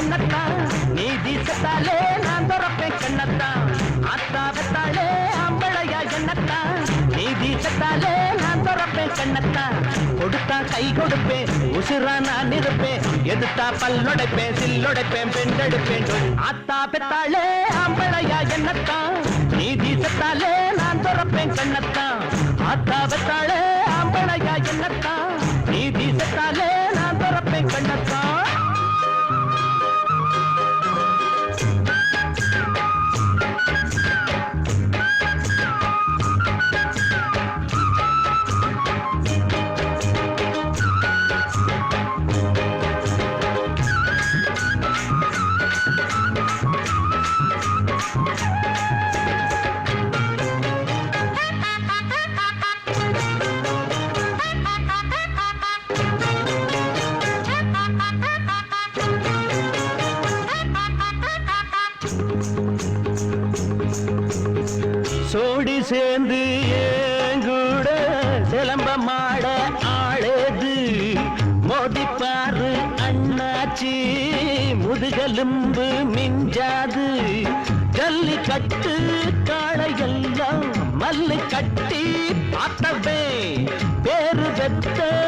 ஆம்பளையா நீ தீசத்தாலே நான் துறப்பேன் கண்ணத்தான் ஆத்தா பெத்தாளே ஆம்பளையா என்னத்தான் நீ தீசத்தாலே நான் துறப்பேன் கண்ணத்தான் கொடுத்தா கை கொடுப்பேன் உசுரா நான் இருப்பேன். எதுத்தா பல்லொடைப்பேன் சில்லொடைப்பேன் பெண்டெடுப்பேன் ஆத்தா பெத்தாளே அம்பளையா என்னத்தான் நீ தீசத்தாலே நான் துறப்பேன் கண்ணத்தான் ஆத்தா பெத்தாளே அம்பளையா என்னத்தான் நீ தீசத்தாலே நான் துறப்பேன் கண்ணத்தான் மோதிப்பாரு அண்ணாச்சி. முதுகெலும்பு மிஞ்சாது. ஜல்லிக்கட்டு காளையெல்லாம் மல்லு கட்டி பார்த்தவே பேரு பெத்த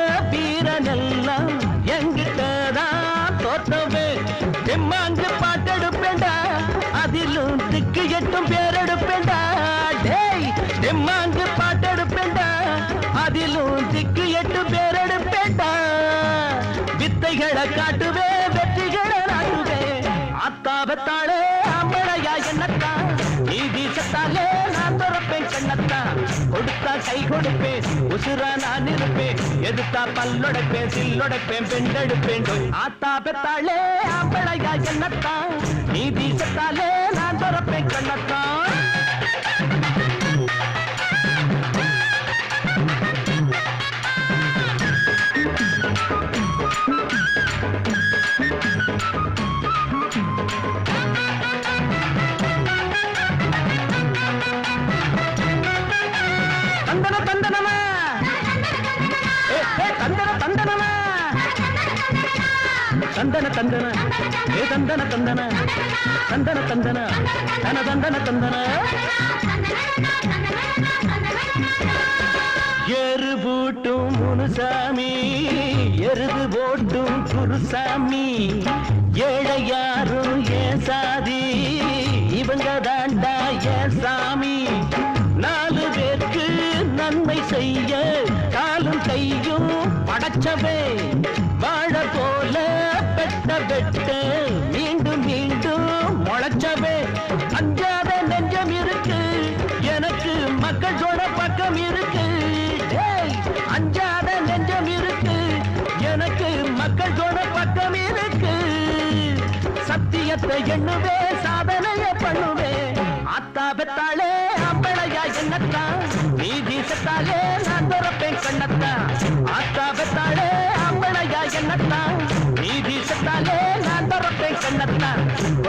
அத்தாபத்தாளே அம்பழையா என்னத்தான் நீ வீசத்தாலே நான் துறப்பேன் கண்ணத்தான் கொடுத்தா கை கொடுப்பேன் உசுரா நான் இருப்பேன். எதுத்தா பல்லொடைப்பேன் சில்லொடைப்பேன் பெண்டெடுப்பேன் ஆத்தா பெத்தாளே அம்பழையா என்னத்தான் நீ வீசத்தாலே நான் துறப்பேன் கண்ணத்தான் தந்தன தந்தனமா? ஏ, தந்தன தந்தனமா? தந்தன தந்தன. ஏ தந்தன தந்தன. தந்தன தந்தன. தன தந்தன தந்தன. எரு பூட்டும் முனுசாமி எருது போட்டும் குருசாமி ஏழையாரும் ஏ சாதி இவங்க தாண்டா ஏ சாமி? நன்மை செய்ய காலும் கையும் படைச்சவே. வாழ போல பெட்ட பெட்ட மீண்டும் மீண்டும் முளைச்சவே. அஞ்சாத நெஞ்சம் இருக்கு எனக்கு மக்கள் சொன்ன பக்கம் இருக்கு. அஞ்சாத நெஞ்சம் இருக்கு எனக்கு மக்கள் சொன்ன பக்கம் இருக்கு. சத்தியத்தை எண்ணுவே சாதனைய பண்ணுவே.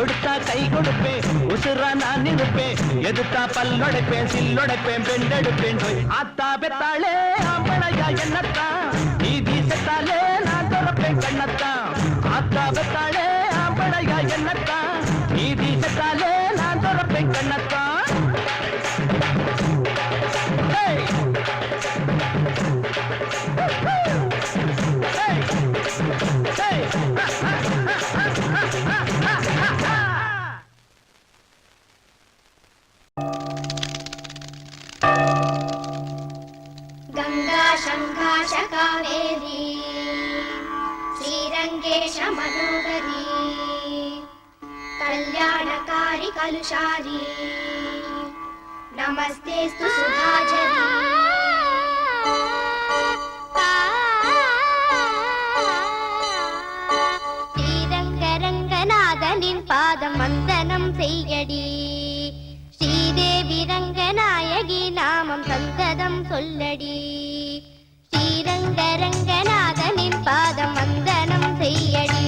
கொடுத்தா கை கொடுப்பேன். உசுரா நான் இருப்பேன். எதுத்தா பல்லொடைப்பேன் சில்லொடைப்பேன் பெண்டெடுப்பேன். ஆத்தா பெத்தாளே அம்பளையா என்னத்தா? நீ தீசத்தாலே நான் துறப்பேன் கண்ணத்தா. ஆத்தா பெத்தாளே அம்பளையா என்னத்தா? நீ தீசத்தாலே நான் துறப்பேன் கண்ணத்தா. गङ्गा श्रीरङ्गेश कावेरी कल्याणकारि कलुषारी नमस्ते सुधा பதம் சொல்லடி. ஸ்ரீரங்கரங்கநாதனின் பாதம் வந்தனம் செய்யடி.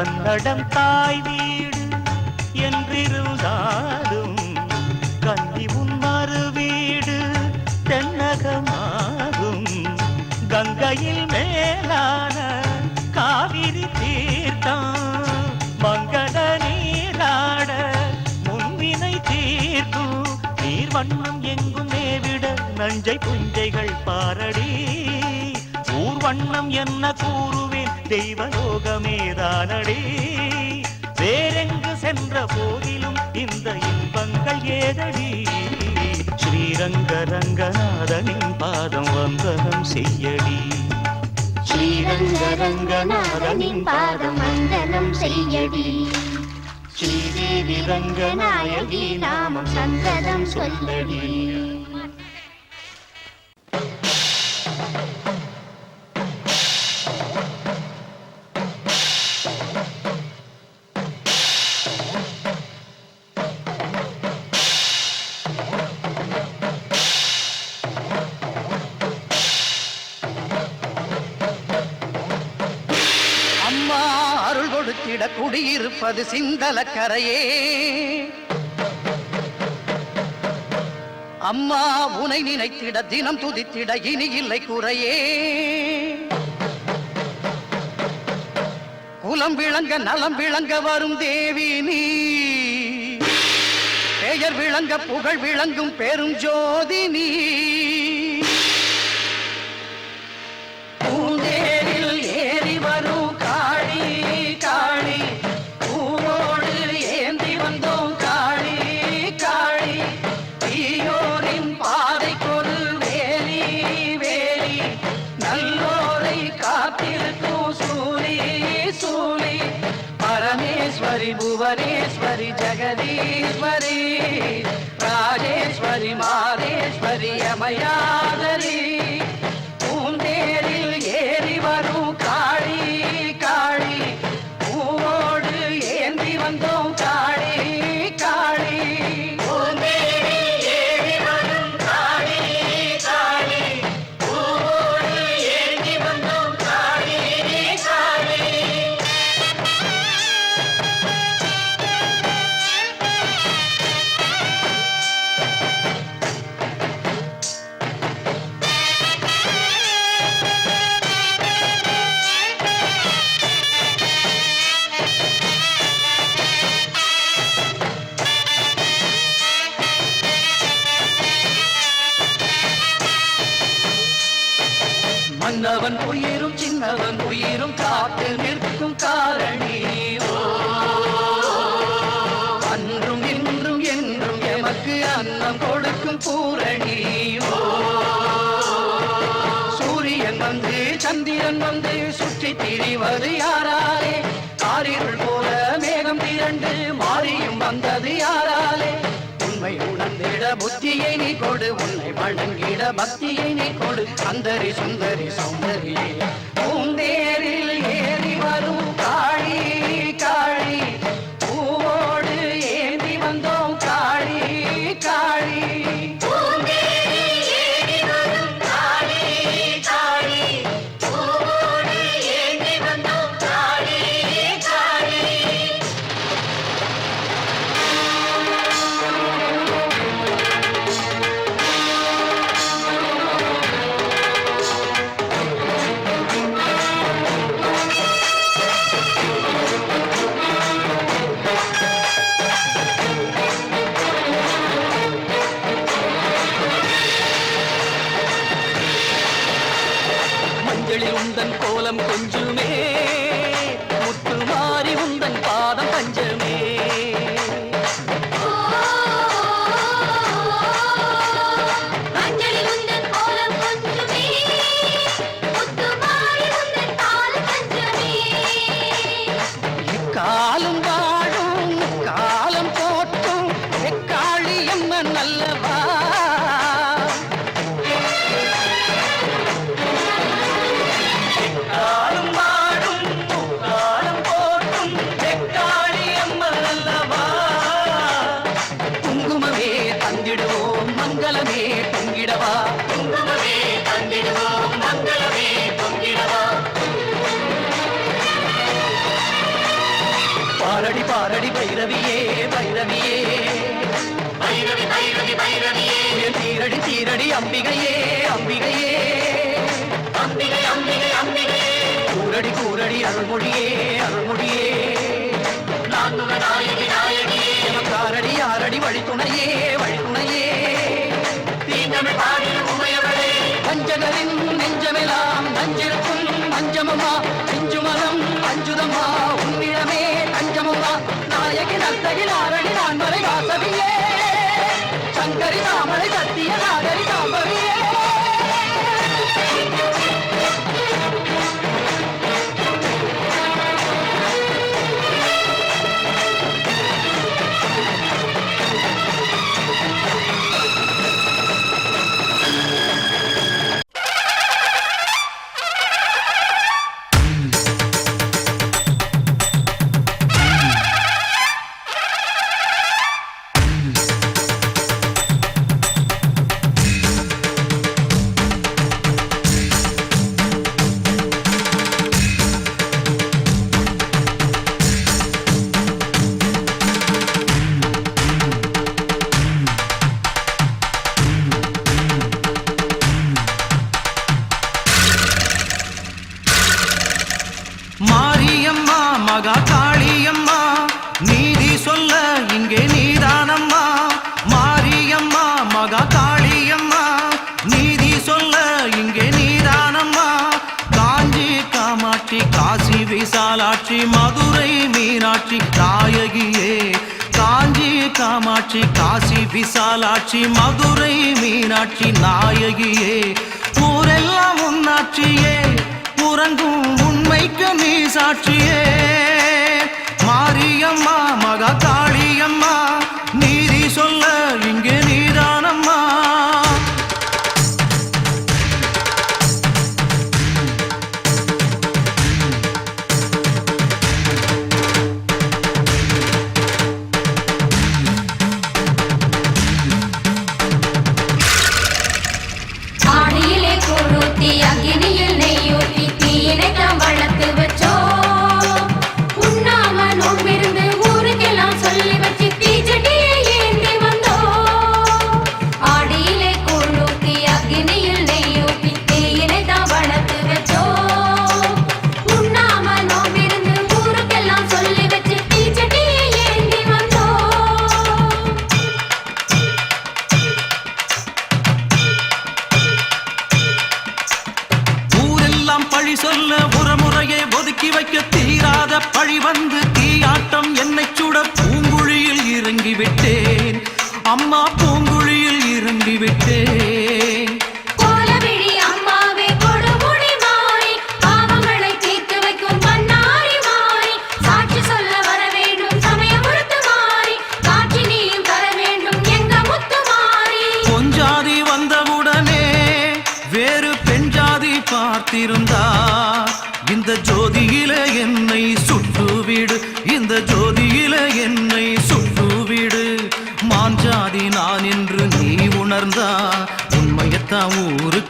கன்னடம் தாய் வீடு என்றிருந்தாலும் கன்னி உன் மறு வீடு தென்னகமாகும். கங்கையில் மேலான காவிரி தீர்த்தான் மங்கள நீராட முன்வினை தீர்க்கும் நீர் வண்ணம் எங்கும் மேவிட நஞ்சை புஞ்சைகள் பாரடி. ஊர் வண்ணம் என்ன கூறுவேன் தெய்வலோகமேதானடி. வேறெங்கு சென்ற போதிலும் இந்த இன்பங்கள் ஏதடி. ஸ்ரீரங்க ரங்கநாதனின் பாதம் வந்தனம் செய்யடி. ஸ்ரீரங்க ரங்கநாதனின் பாதம் வந்தனம் செய்யடி. ஸ்ரீதேவி ரங்கநாயகி நாமம் சந்ததம் சொல்லடி. அருள் குடியிருப்பது சிந்தல கரையே அம்மா உனை நினைத்திட தினம் துதித்திட இனி இல்லை குறையே. குலம் விளங்க நலம் விளங்க வரும் தேவி நீ. பெயர் விளங்க புகழ் விளங்கும் பெரும் ஜோதி நீ. மன்னவன் உயிரும் சின்னவன் உயிரும் காத்து நிற்கும் காரணி. அன்றும் இன்றும் என்றும் எமக்கு அன்னம் கொடுக்கும் பூரணி. சூரியன் வந்து சந்திரன் வந்து சுற்றி திரிவது யாராலே? காரிகள் போல மேகம் திரண்டு மாறியும் வந்தது யாராலே? உண்மை உணர்ந்திட புத்தியை நீ கொடு உன்னை வணங்கிட பக்தியை நீ கொடு. அந்தரி சுந்தரி சௌந்தரியே பூந்தேரில் ஏறி வரும் அந்தன் கோலம் கொஞ்சுமே. அடி அம்பிகையே அம்பிகையே. அம்பிகை அம்பிகை அம்பிகையே கூரடி கூரடி அருள்மொழியே அருள்மொழியே. நாங்குக நாயகி நாயகியே. நமக்காரடி ஆரடி வழித்துணையே வழித்துணையே. நெஞ்சமெல்லாம் நஞ்சிருக்கும் மஞ்சமம்மா நெஞ்சுமலம் அஞ்சுதம்மா மாரியம்மா மகா காளியம்மா நீதி சொல்ல இங்கே நீதானம்மா. மாரியம்மா மகா காளியம்மா நீதி சொல்ல இங்கே நீதானம்மா. காஞ்சி காமாட்சி காசி விசாலாட்சி மதுரை மீனாட்சி தாயகியே. காஞ்சி காமாட்சி காசி விசாலாட்சி மதுரை மீனாட்சி நாயகியே. ஊரெல்லாம் உன்னாட்சியே. உறங்கும் உண்மைக்கு நீ சாட்சியே. மாரியம்மா மகா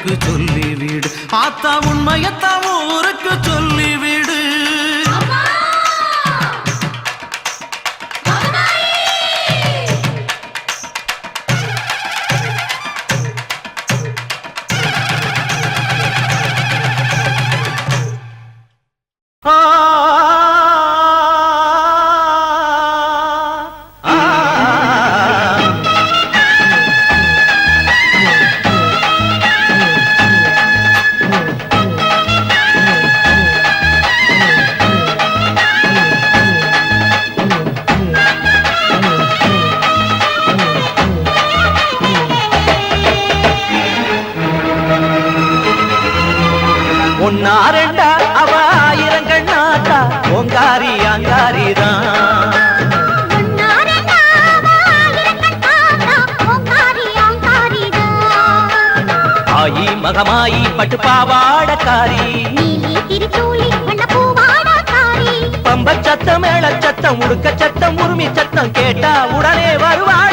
ஊருக்கு சொல்லிவிடு. ஆத்தா உண்மையத்தா ஊருக்கு சொல்லிவிடு. ஒன்னா ரெண்டா அவ ஆயிரங்கண்ணாத்தா ஓங்காரி அங்காரி தான். ஆயி மகமாயி பட்டு பாவாடக்காரி பம்ப சத்தம் மேள சத்தம் உடுக்க சத்தம் உரிமை சத்தம் கேட்டா உடனே வருவாளே.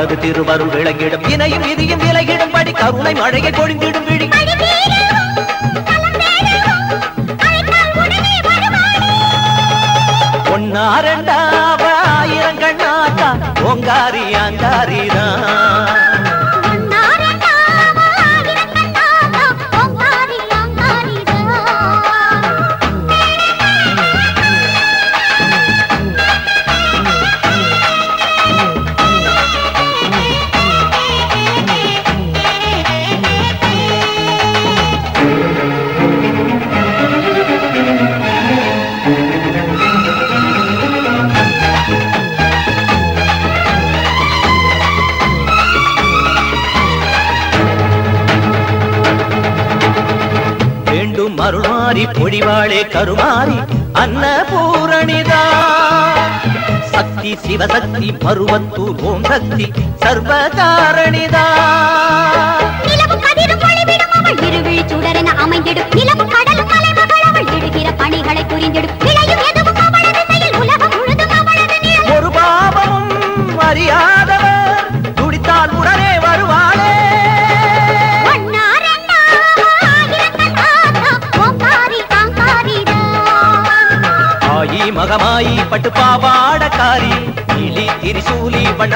அவளது திருவருள் விளங்கிடும். இணையும் விதியும் விலகிடும். படி கருணை மழையை பொழிந்திடும் விழி ஒன்னா ரெண்டாவ ஆயிரங்கண்ணாத்தா ஓங்காரி அங்காரி அருள்மாறி பொழிவாளே கருமாறி அன்னபூரணிதா. சக்தி சிவசக்தி பருவத்தூர் ஓம் சக்தி சர்வகாரணிதா அமைந்திடும். நிலவும் கடலும் மலைமகள் அவள் இடுகிற பணிகளை புரிந்திடும். விளையும் எதுவும் அவளது செயல் உலகம் முழுதும் அவளது நிழல். ஒரு பாவமும் அறியாதவர் மகமாயி பட்டு பாவாடக்காரி இலி திரிசூலி வண்ண